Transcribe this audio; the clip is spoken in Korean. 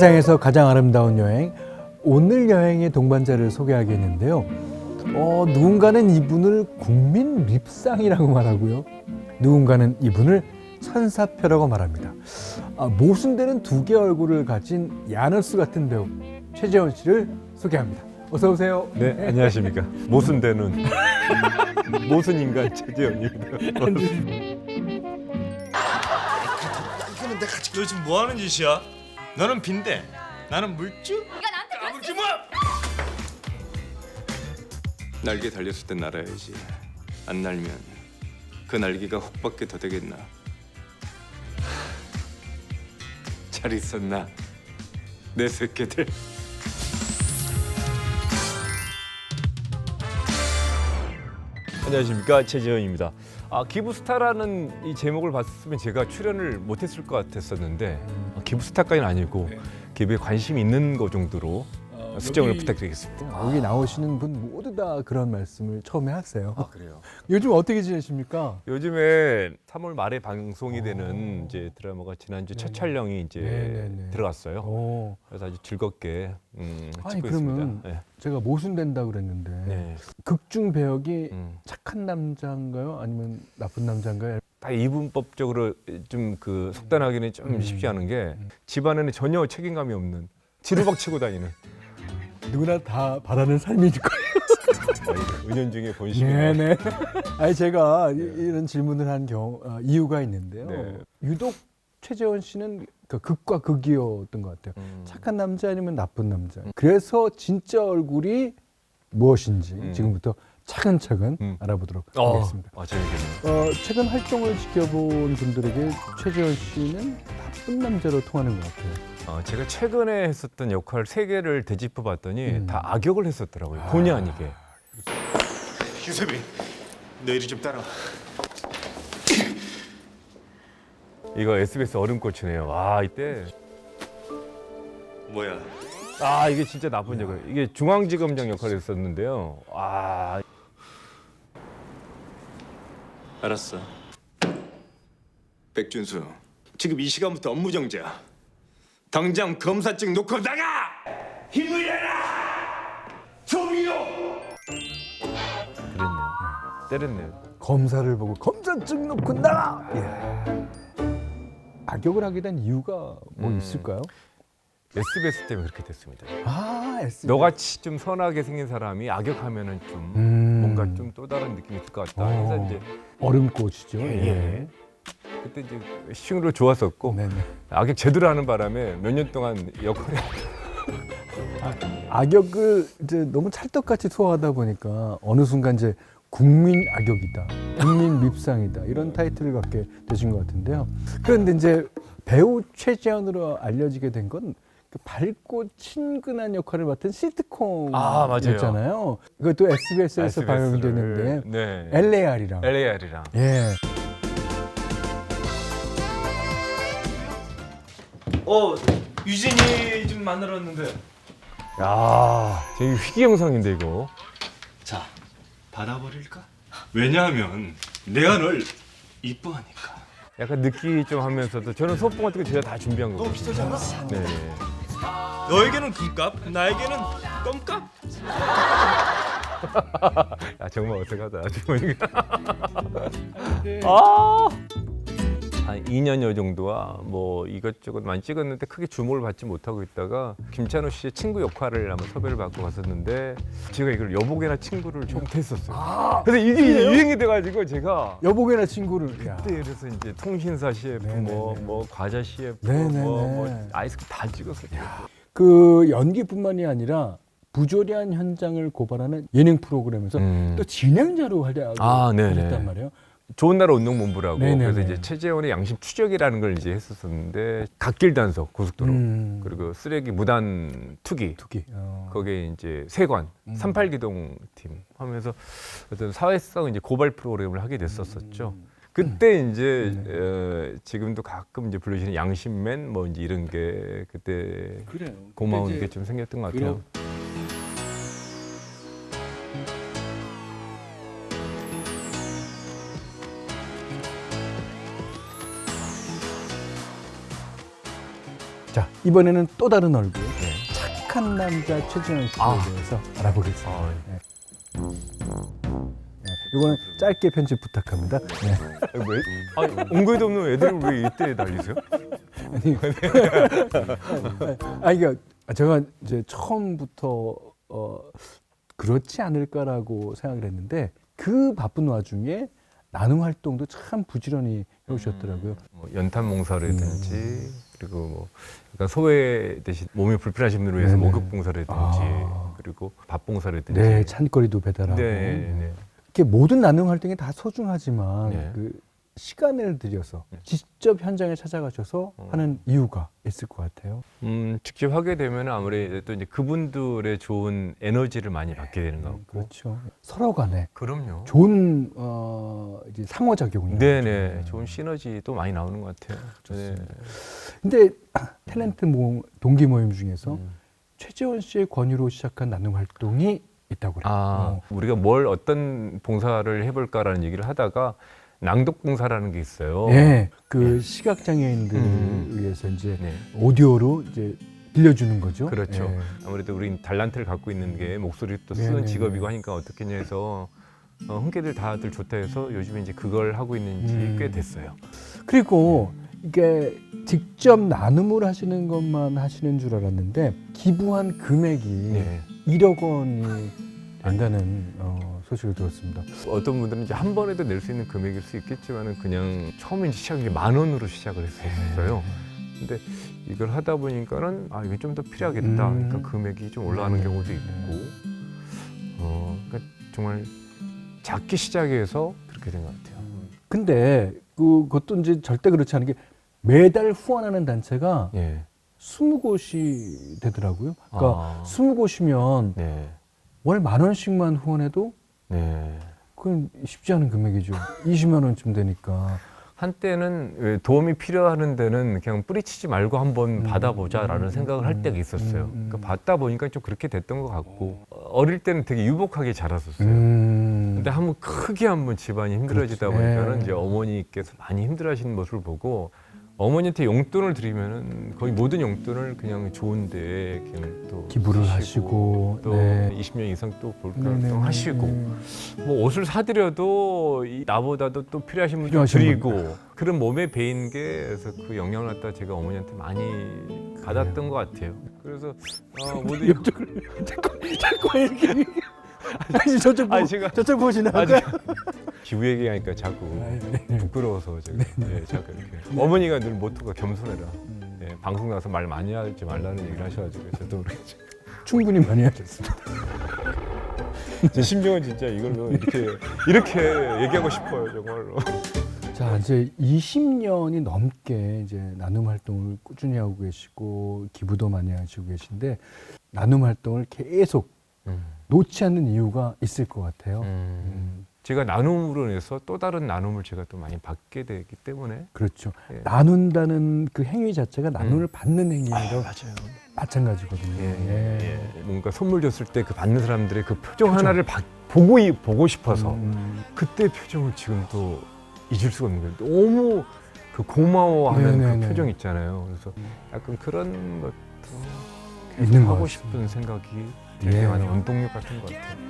세상에서 가장 아름다운 여행 오늘 여행의 동반자를 소개하겠는데요. 어, 누군가는 이분을 국민 립상이라고 말하고요. 누군가는 이분을 천사표라고 말합니다. 아, 모순되는 두 개의 얼굴을 가진 야너스 같은 배우 최재원 씨를 소개합니다. 어서 오세요. 네, 안녕하십니까. 모순되는 모순 인간 같이 너 지금 뭐 하는 짓이야? 너는 빈대, 나는 물주? 이거 나한테 까불지 마! 날개 달렸을 땐 날아야지. 안 날면 그 날개가 혹밖에 더 되겠나? 잘 있었나? 내 새끼들. 안녕하십니까 최재현입니다. 아 기부스타라는 이 제목을 봤으면 제가 출연을 못했을 것 같았었는데 아, 기부스타까지는 아니고 기부에 관심이 있는 거 정도로 수정을 부탁드리겠습니다. 여기 나오시는 분 모두 다 그런 말씀을 처음에 하세요. 아 그래요? 요즘 어떻게 지내십니까? 요즘에 3월 말에 방송이 되는 이제 드라마가 지난주 첫 촬영이 이제 네네네. 들어갔어요. 오, 그래서 아주 즐겁게 음, 아니, 찍고 그러면 있습니다. 네. 제가 모순된다 그랬는데 네. 극중 배역이 음. 착한 남자인가요? 아니면 나쁜 남자인가요? 다 이분법적으로 좀 그 속단하기는 좀 음. 쉽지 않은 게 집안에는 전혀 책임감이 없는 지루박 치고 다니는 누구나 다 바라는 삶일 거예요. 은연중에 본심. 네네. 아니 제가 이- 이런 질문을 한 경우 어, 이유가 있는데요. 네. 유독 최재원 씨는 그 극과 극이었던 것 같아요. 음. 착한 남자 아니면 나쁜 남자. 그래서 진짜 얼굴이 무엇인지 음. 지금부터 차근차근 음. 알아보도록 어, 하겠습니다. 아, 재밌겠네요. 어, 최근 활동을 지켜본 분들에게 최재원 씨는 나쁜 남자로 통하는 것 같아요. 어, 제가 최근에 했었던 역할 세 개를 되짚어 봤더니 음. 다 악역을 했었더라고요. 본의 아니게. 유세빈, 너 이리 좀 따라와. 이거 SBS 얼음꽃이네요. 와 이때 뭐야? 아 이게 진짜 나쁜 역할. 이게 중앙지검장 역할을 했었는데요. 아 알았어. 백준수, 지금 이 시간부터 업무 정지야. 당장 검사증 놓고 나가! 힘을 내라! 조미료! 그랬네요. 때렸네요. 검사를 보고 검사증 놓고 나가. 예. 악역을 하게 된 이유가 뭐 음. 있을까요? SBS 때문에 그렇게 됐습니다. 아, S. 너같이 좀 선하게 생긴 사람이 악역하면은 좀 음. 뭔가 좀 또 다른 느낌이 있을 것 같다. 그래서 어. 이제 얼음꽃이죠. 예. 그때 이제 시흥으로 좋았었고 네네. 악역 제대로 하는 바람에 몇 년 동안 역할이 악역을 이제 너무 찰떡같이 소화하다 보니까 어느 순간 이제 국민 악역이다, 국민 밉상이다 이런 타이틀을 갖게 되신 것 같은데요. 그런데 이제 배우 최재현으로 알려지게 된건그 밝고 친근한 역할을 맡은 아. 시트콤이었잖아요. 이것도 SBS에서 SBS 를, 방영되는데 네. LAR이랑 LAR이랑 예. 어, 유진이 좀 만나러 왔는데. 야, 되게 희귀 영상인데 이거. 자, 받아버릴까? 왜냐하면 내가 널 이뻐하니까. 약간 느끼 좀 하면서도 저는 소품 같은 거 제가 다 준비한 거거든요. 비슷하지 않아? 네. 너에게는 금값, 나에게는 껌값. 아 정말 어색하다. 아주. 아. 한 2년여 정도와 뭐 이것저것 많이 찍었는데 크게 주목을 받지 못하고 있다가 김찬호 씨의 친구 역할을 한번 섭외를 받고 갔었는데 제가 이걸 여보게나 친구를 좀 했었어요. 그래서 이게 유행이 돼가지고 제가 여보게나 친구를 야. 그때 그래서 이제 통신사 CF. 뭐, 뭐 과자 CF 네네네. 뭐, 뭐 아이스크림 다 찍었어요. 그 연기뿐만이 아니라 부조리한 현장을 고발하는 예능 프로그램에서 음. 또 진행자로 활약을 아, 네네. 했단 말이에요. 좋은 나라 운동본부라고 네네네. 그래서 이제 최재원의 양심 추적이라는 걸 이제 했었었는데 갓길 단속 고속도로 음. 그리고 쓰레기 무단 투기 두기. 어. 거기에 이제 세관 음. 38기동 팀 하면서 어떤 사회성 이제 고발 프로그램을 하게 됐었었죠. 음. 그때 이제 네. 어, 지금도 가끔 이제 불러주시는 양심맨 뭐 이제 이런 게 그때 그래요. 고마운 게 좀 생겼던 것 같아요. 그럼- 이번에는 또 다른 얼굴 네. 착한 남자 최진원 씨에 아. 대해서 알아보겠습니다. 아, 네. 네, 이거는 짧게 편집 부탁합니다. 네. 아니, 왜? 아니, 온거에도 없는 애들을 왜 이때 날리세요? 아니, 아 이게 제가 이제 처음부터 어, 그렇지 않을까라고 생각을 했는데 그 바쁜 와중에 나눔 활동도 참 부지런히 해오셨더라고요. 뭐 연탄 봉사라든지 그리고 뭐 약간 소외 대신 몸이 불편하신 분을 위해서 네네. 목욕 봉사라든지 아. 그리고 밥 봉사라든지 네, 찬거리도 배달하고 네, 네. 이렇게 모든 나눔 활동이 다 소중하지만 네. 그 시간을 들여서 네. 직접 현장에 찾아가셔서 어. 하는 이유가 있을 것 같아요. 음, 직접 하게 되면 아무래도 이제 그분들의 좋은 에너지를 많이 받게 되는 것 같고 그렇죠. 서로 간에 그럼요. 좋은 어, 이제 상호작용이. 네네 좋은 시너지도 많이 나오는 것 같아요. 좋습니다. 근데 탤런트 모, 동기 모임 중에서 음. 최재원 씨의 권유로 시작한 나눔 활동이 있다고 그래요. 아, 어. 우리가 뭘 어떤 봉사를 해볼까라는 얘기를 하다가 낭독 봉사라는 게 있어요. 예, 그 시각 장애인들을 음. 위해서 이제 네. 오디오로 이제 들려주는 거죠. 그렇죠. 예. 아무래도 우린 달란트를 갖고 있는 게 목소리 또 네네네. 쓰는 직업이고 하니까 어떻겠냐 해서 어, 흔쾌들 다들 좋다 해서 요즘에 이제 그걸 하고 있는지 음. 꽤 됐어요. 그리고 이게 직접 나눔을 하시는 것만 하시는 줄 알았는데 기부한 금액이 네. 1억 원이 된다는 어, 소식을 들었습니다. 어떤 분들은 이제 한 번에도 낼 수 있는 금액일 수 있겠지만은 그냥 처음에 시작이 만 원으로 시작을 했었어요. 근데 이걸 하다 보니까는 아 이게 좀 더 필요하겠다. 음. 그러니까 금액이 좀 올라가는 네. 경우도 있고, 어, 그러니까 정말 작게 시작해서 그렇게 된 것 같아요. 근데 그- 그것도 이제 절대 그렇지 않은 게 매달 후원하는 단체가 예. 20곳이 되더라고요. 그러니까 아. 20곳이면 네. 월 만 원씩만 후원해도 네. 그건 쉽지 않은 금액이죠. 20만 원쯤 되니까. 한때는 왜 도움이 필요하는 데는 그냥 뿌리치지 말고 한번 음. 받아보자라는 음. 생각을 할 때가 있었어요. 음. 음. 그러니까 받다 보니까 좀 그렇게 됐던 것 같고 어릴 때는 되게 유복하게 자랐었어요. 음. 근데 한번 크게 한번 집안이 힘들어지다 그렇지. 보니까는 네. 이제 어머니께서 많이 힘들어하시는 모습을 보고 어머니한테 용돈을 드리면은 거의 모든 용돈을 그냥 좋은데 그냥 또 기부를 하시고 또 네. 20년 이상 또 볼까. 또 하시고 뭐 옷을 사드려도 이 나보다도 또 필요하신 분들 필요하신 드리고 그런 몸에 배인 게 그래서 그 영향을 갖다 제가 어머니한테 많이 받았던 것 같아요. 그래서 어, 모두 이쪽을 자꾸 자꾸 이렇게 아니 저쪽 보, 아니, 제가- 저쪽 보시나 아직 기부 얘기하니까 자꾸 부끄러워서 제가 예, 자꾸 이렇게 어머니가 늘 모토가 겸손해라. 예, 방송 나서 말 많이 하지 말라는 얘기를 하셔가지고 저도 그렇지. 충분히 많이 하셨습니다. 제 심정은 진짜 이걸로 이렇게 이렇게 얘기하고 싶어요 정말로. 자 이제 20년이 넘게 이제 나눔 활동을 꾸준히 하고 계시고 기부도 많이 하시고 계신데 나눔 활동을 계속 음. 놓지 않는 이유가 있을 것 같아요. 음. 음, 제가 나눔으로 인해서 또 다른 나눔을 제가 또 많이 받게 되기 때문에 그렇죠. 예. 나눈다는 그 행위 자체가 나눔을 음. 받는 행위로 맞아요. 마찬가지거든요. 예, 예. 뭔가 선물 줬을 때 그 받는 사람들의 그 표정 하나를 봐- 보고 이- 보고 싶어서 음, 그때 표정을 지금도 잊을 수가 없는 거예요. 너무 그 고마워하는 네네네. 그 표정 있잖아요. 그래서 약간 그런 것도 계속 있는 것 하고 같습니다. 싶은 생각이 예. 되게 예. 많은 운동력 같은 것 같아요.